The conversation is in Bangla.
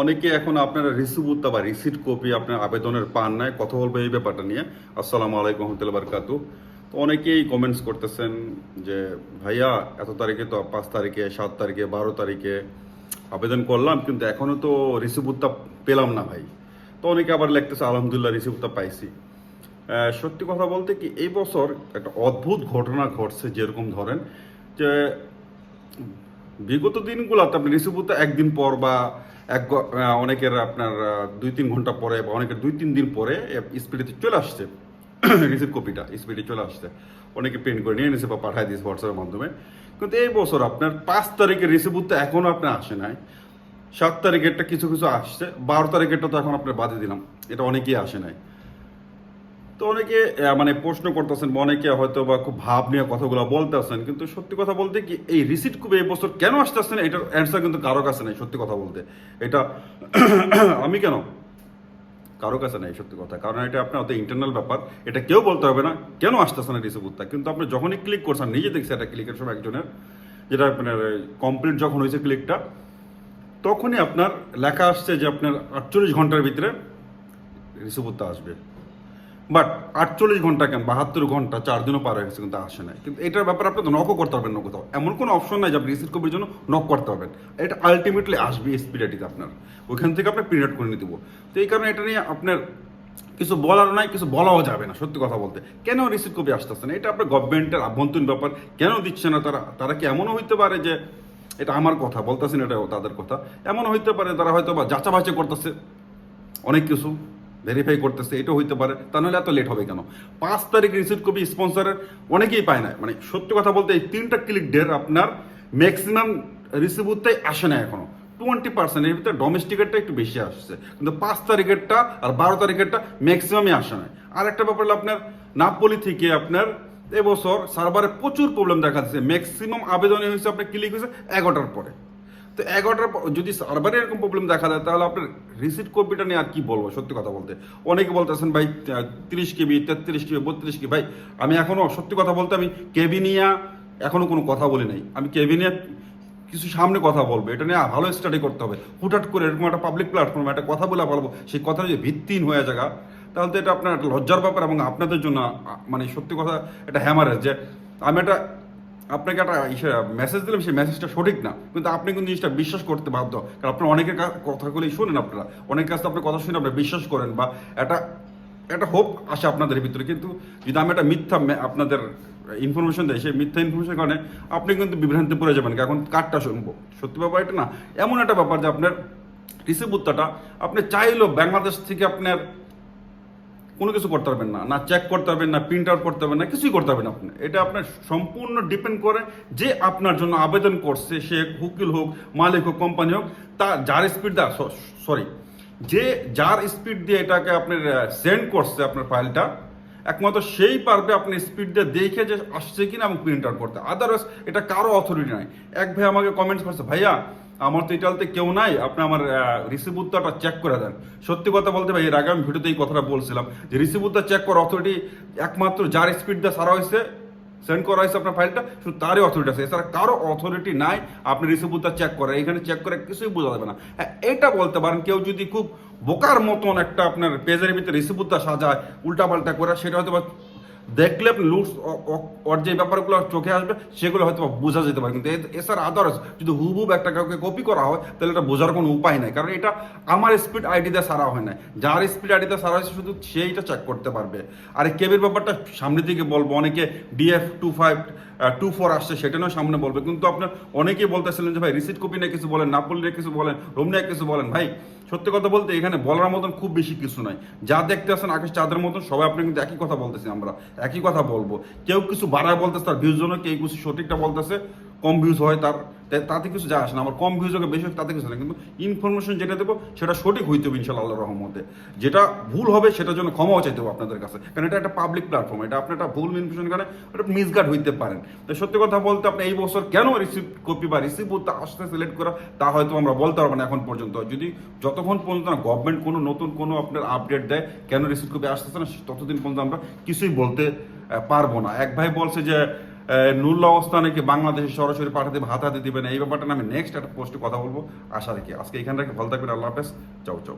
অনেকে এখন আপনারা রিসিভ বা রিসিট কপি আপনার আবেদনের পান নাই, কথা বলব এই ব্যাপারটা নিয়ে। আসসালামু আলাইকুম রহমতুল্লাহ বারকাতু তো অনেকেই কমেন্টস করতেছেন যে, ভাইয়া, এত তারিখে তো পাঁচ তারিখে, সাত তারিখে, বারো তারিখে আবেদন করলাম, কিন্তু এখনও তো রিসিভ পেলাম না ভাই। তো অনেকে আবার লিখতেছে, আলহামদুলিল্লাহ রিসিভ পাইছি। সত্যি কথা বলতে কি, এই বছর একটা অদ্ভুত ঘটনা ঘটছে যেরকম ধরেন যে বিগত দিনগুলোতে আপনি রিসিভ করতে একদিন পর বা এক অনেকের আপনার দুই তিন ঘণ্টা পরে বা অনেকের দুই তিন দিন পরে স্পিডে চলে আসছে। রিসিভ কপিটা স্পিডে চলে আসছে। অনেকে প্রিন্ট করে নিয়ে নিয়েছে বা পাঠায় দিয়েছে হোয়াটসঅ্যাপের মাধ্যমে। কিন্তু এই বছর আপনার পাঁচ তারিখের রিসিভ করতে এখনও আপনার আসে নাই। সাত তারিখেরটা কিছু কিছু আসছে। বারো তারিখেরটা তো এখন আপনার বাদে দিলাম। এটা অনেকেই আসে নাই। তো অনেকে মানে প্রশ্ন করতেছেন অনেকে হয়তো বা খুব ভাব নিয়ে কথাগুলো বলতেছেন, কিন্তু সত্যি কথা বলতে কি এই রিসিট খুব এই বছর কেন আসতেছেন এটার অ্যান্সার কিন্তু কারও কাছে নেই, সত্যি কথা বলতে। এটা আমি কেন? কারও কাছে নেই, সত্যি কথা। কারণ এটা আপনার অত ইন্টারনাল ব্যাপার। এটা কেউ বলতে হবে না, কেন আসতেছে না রিসিভ উত্তর কিন্তু আপনি যখনই ক্লিক করছেন, নিজে দেখছি একটা ক্লিকের সময় একজনের, যেটা আপনার কমপ্লিট যখন হয়েছে ক্লিকটা তখনই আপনার লেখা আসছে যে আপনার আটচল্লিশ ঘণ্টার ভিতরে রিসিভ উত্তর আসবে। বাট আটচল্লিশ ঘণ্টা কেন? বাহাত্তর ঘণ্টা, চার দিনও পার হয়ে গেছে, কিন্তু আসে নাই। কিন্তু এটার ব্যাপারে তো নকও করতে পারবেন না কোথাও। এমন কোনো অপশন নাই যে আপনি রিসিভ কপির জন্য নক করতে পারবেন। এটা আলটিমেটলি আসবে এসপিডিতে আপনার। ওইখান থেকে আপনি প্রিন্ট আউট করে নিয়ে দেবো তো এই কারণে এটা নিয়ে আপনার কিছু বলার নাই, কিছু বলাও যাবে না, সত্যি কথা বলতে। কেন রিসিভ কপি আসতেছে না? এটা আপনার গভর্নমেন্টের আভ্যন্তরীণ ব্যাপার। কেন দিচ্ছে না তারা? তারা কি এমনও হইতে পারে যে এটা আমার কথা, বলতেছেন এটা তাদের কথা। এমন হইতে পারে, তারা হয়তো বা যাচাবাচা করতেছে। অনেক কিছু। ভেরিফাই করতেছে এটা হইতে পারে। তা নাহলে এত লেট হবে কেন? পাঁচ তারিখ রিসিভ কপি স্পন্সরের অনেকেই পায় না। মানে সত্যি কথা বলতে এই তিনটা ক্লিক ডের আপনার ম্যাক্সিমাম রিসিভ উত্তাই আসে না এখনও। টোয়েন্টি পার্সেন্ট এর ভিতরে ডোমেস্টিকেরটা একটু বেশি আসছে। কিন্তু পাঁচ তারিখেরটা আর বারো তারিখেরটা ম্যাক্সিমামই আসে না। আর একটা ব্যাপার হলো আপনার নাপলি থেকে আপনার এবছর সার্ভারে প্রচুর প্রবলেম দেখা যাচ্ছে ম্যাক্সিমাম আবেদনে হয়েছে আপনার ক্লিক হয়েছে এগারোটার পরে। তো এগারোটার যদি সার্ভারে এরকম প্রবলেম দেখা দেয়, তাহলে আপনার রিসিট কপিটা নিয়ে আর কি বলব? সত্যি কথা বলতে। অনেকে বলতেছেন, ভাই তিরিশ কেবি, তেত্রিশ কেবি, বত্রিশ কেবি। ভাই, আমি এখনও, সত্যি কথা বলতে আমি কেবি নিয়ে এখনও কোনো কথা বলি নাই। আমি কেবি নিয়ে কিছু সামনে কথা বলব। এটা নিয়ে ভালো স্টাডি করতে হবে। হুটহাট করে এরকম একটা পাবলিক প্ল্যাটফর্মে একটা কথা বলে বলব। সেই কথা যদি ভিত্তিহীন হয়ে জায়গা তাহলে তো এটা আপনার একটা লজ্জার ব্যাপার এবং আপনাদের জন্য মানে সত্যি কথা এটা হ্যামারের যে, আমি একটা আপনাকে একটা মেসেজ দিলাম, সেই মেসেজটা সঠিক না। কিন্তু আপনি কিন্তু জিনিসটা বিশ্বাস করতে বাধ্য? কারণ আপনার অনেকের কথাগুলি শোনেন আপনারা। অনেক কাছে আপনার কথা শুনে আপনারা বিশ্বাস করেন বা একটা একটা হোপ আসে আপনাদের ভিতরে। কিন্তু যদি আমি একটা মিথ্যা আপনাদের ইনফরমেশন দেয় সেই মিথ্যা ইনফরমেশন কারণে আপনি কিন্তু বিভ্রান্তি পড়ে যাবেন। এখন কারটা শুনব। সত্যি ব্যাপার এটা না। এমন একটা ব্যাপার যে আপনার রিসিভ উত্তরটা আপনি চাইলেও বাংলাদেশ থেকে আপনার কোনো কিছু করতে পারবেন না না চেক করতে পারবেন, না প্রিন্ট আউট করতে পারবেন না, কিছুই করতে পারবেন আপনি। এটা আপনার সম্পূর্ণ ডিপেন্ড করে যে আপনার জন্য আবেদন করছে, সে উকিল হোক, মালিক হোক কোম্পানি হোক, তা যার স্পিড দা সরি যে যার স্পিড দিয়ে এটাকে আপনার সেন্ড করছে আপনার ফাইলটা একমাত্র সেই পারবে আপনি স্পিড দিয়ে দেখে যে আসছে কিনা এবং প্রিন্ট আউট করতে। আদারওয়াইজ এটা কারও অথরিটি নাই এক ভাই আমাকে কমেন্টস করছে, ভাইয়া আমার তো ইটালতে কেউ নাই, আপনি আমার রিসিভ উত্তরটা চেক করে দেন। সত্যি কথা বলতে ভাই, এর আগে আমি ভিডিওতে এই কথাটা বলছিলাম যে রিসিভ উত্তর চেক করার অথরিটি একমাত্র যার স্পিড দিয়ে সারা হয়েছে সেন্ড করা হয়েছে আপনার ফাইলটা শুধু তারই অথরিটি আছে। এছাড়া কারও অথরিটি নাই, আপনি রিসিভ উত্তর চেক করে এখানে চেক করে কিছুই বোঝা যাবে না। হ্যাঁ এটা বলতে পারেন, কেউ যদি খুব বোকার মতন একটা আপনার পেজের ভিতরে রিসিভ উত্তর সাজায়, উল্টাপাল্টা করে, সেটা হয়তো দেখলে আপনি লুটস ওর যে ব্যাপারগুলো চোখে আসবে, সেগুলো হয়তো বোঝা যেতে পারে। কিন্তু এছাড়া আদার্স যদি হুবহুব একটা কাউকে কপি করা হয়, তাহলে এটা বোঝার কোনো উপায় নাই। কারণ এটা আমার স্পিড আইডিতে সারা হয় না যার স্পিড আইডিতে সারা হয়েছে, শুধু সেইটা চেক করতে পারবে। আর কেবির ব্যাপারটা সামনে থেকে বলব, অনেকে DF two five two four আসছে, সেটা নিয়েও সামনে বলবে। কিন্তু আপনার অনেকেই বলতেছিলেন যে, ভাই রিসিট কপি নিয়ে কিছু বলেন নাপল নিয়ে কিছু বলেন রোম নিয়ে কিছু বলেন। ভাই সত্যি কথা বলতে এখানে বলার মতন খুব বেশি কিছু নাই। যা দেখতে আসেন আকাশ চাঁদের মতন, সবাই আপনি কিন্তু একই কথা বলতেছি আমরা, একই কথা বলব। কেউ কিছু বাড়ায় বলতেছে, তার ভিউজ জন্য কেউ কিছু সঠিকটা বলতেছে, কম ভিউজ হয় তার তা- তাতে কিছু যায় আসে না, আমার কম ভিউজ হোক বেশি হোক তাতে কিছু না, কিন্তু ইনফরমেশন যেটা দেবো সেটা সঠিক হইতে হবে ইনশাল্লাহ আল্লাহ রহমতে। যেটা ভুল হবে সেটার জন্য ক্ষমাও চাইতে হবে আপনাদের কাছে, কারণ এটা একটা পাবলিক প্ল্যাটফর্ম এটা আপনি একটা ভুল ইনফরমেশন কারণে ওটা মিসগাইড হইতে পারেন। তো সত্যি কথা বলতে আপনি এই বছর কেন রিসিভ কপি বা রিসিভ আসতে সিলেক্ট করা, তা হয়তো আমরা বলতে পারব না এখন পর্যন্ত। যদি যতক্ষণ পর্যন্ত না গভর্নমেন্ট কোনো নতুন কোনো আপনার আপডেট দেয়, কেন রিসিভ কপি আসতেছে না, ততদিন পর্যন্ত আমরা কিছুই বলতে পারব না। এক ভাই বলছে যে নুল্লা অবস্থা নাকি বাংলাদেশে সরাসরি পাঠাতে ভাত হাতে দিবেন এই ব্যাপারটা আমি নেক্সট একটা পোস্টে কথা বলব। আশা রাখি আজকে এখানে রেখে। ভালো থাকবেন, আল্লাহ হাফেজ। চাও চাও।